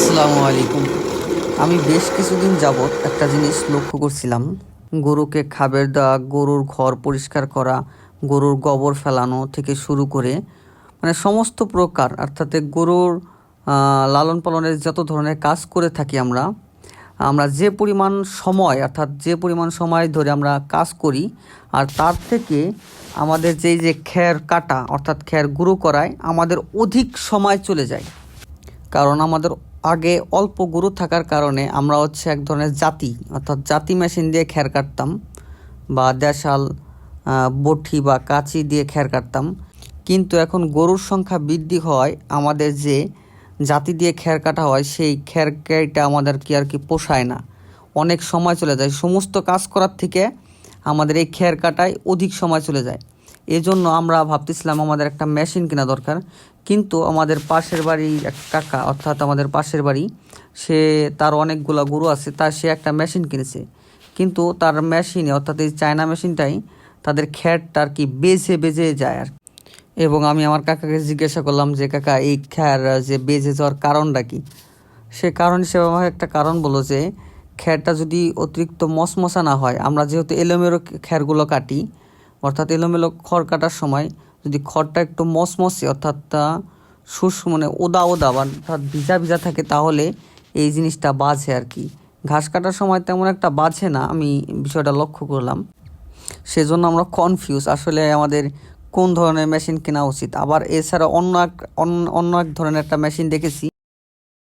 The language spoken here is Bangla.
আসসালামু আলাইকুম। আমি বেশ কিছুদিন যাবৎ একটা জিনিস লক্ষ্য করছিলাম। গরুকে খাবার দেওয়া, গরুর ঘর পরিষ্কার করা, গরুর গোবর ফেলানো থেকে শুরু করে মানে সমস্ত প্রকার, অর্থাৎ গরুর লালন পালনের যত ধরনের কাজ করে থাকি আমরা আমরা যে পরিমাণ সময়, অর্থাৎ যে পরিমাণ সময় ধরে আমরা কাজ করি, আর তার থেকে আমাদের যেই যে খ্যার কাটা, অর্থাৎ খ্যার গুঁড়ো করায়, আমাদের অধিক সময় চলে যায়। কারণ আমাদের আগে অল্প গরু থাকার কারণে আমরা হচ্ছে এক ধরনের জাতি, অর্থাৎ জাতি মেশিন দিয়ে খ্যার কাটতাম বা দেশাল বটি বা কাঁচি দিয়ে খ্যার কাটতাম। কিন্তু এখন গরুর সংখ্যা বৃদ্ধি হয় আমাদের যে জাতি দিয়ে খ্যার কাটা হয়, সেই খ্যার কেটা আমাদের কি আর কি পোষায় না। অনেক সময় চলে যায়। সমস্ত কাজ করার থেকে আমাদের এই খ্যার কাটায় অধিক সময় চলে যায়। এই জন্য আমরা ভাবতেছিলাম আমাদের একটা মেশিন কেনা দরকার। কিন্তু আমাদের পাশের বাড়ি এক কাকা, অর্থাৎ আমাদের পাশের বাড়ি, সে তার অনেকগুলো গরু আছে তার সে একটা মেশিন কিনেছে। কিন্তু তার মেশিনে, অর্থাৎ এই চায়না মেশিনটাই তাদের খ্যারটা আর কি বেজে বেজে যায় আর এবং আমি আমার কাকাকে জিজ্ঞাসা করলাম যে, কাকা, এই খ্যার যে বেজে যাওয়ার কারণটা কি? সে কারণ হিসেবে আমাকে একটা কারণ বলল যে, খ্যারটা যদি অতিরিক্ত মশমশা না হয়, আমরা যেহেতু এলোমেলো খ্যারগুলো কাটি অর্থাৎ এলোমেলো খড় কাটার সময় যদি খড়টা একটু মশমশে অর্থাৎ শুষ মানে ওদা ওদা বা অর্থাৎ ভিজা ভিজা থাকে, তাহলে এই জিনিসটা বাজে আর কি। ঘাস কাটার সময় তেমন একটা বাজে না, আমি বিষয়টা লক্ষ্য করলাম। সেজন্য আমরা কনফিউজ আসলে আমাদের কোন ধরনের মেশিন কেনা উচিত? আবার এছাড়া অন্য এক অন্য এক ধরনের একটা মেশিন দেখেছি।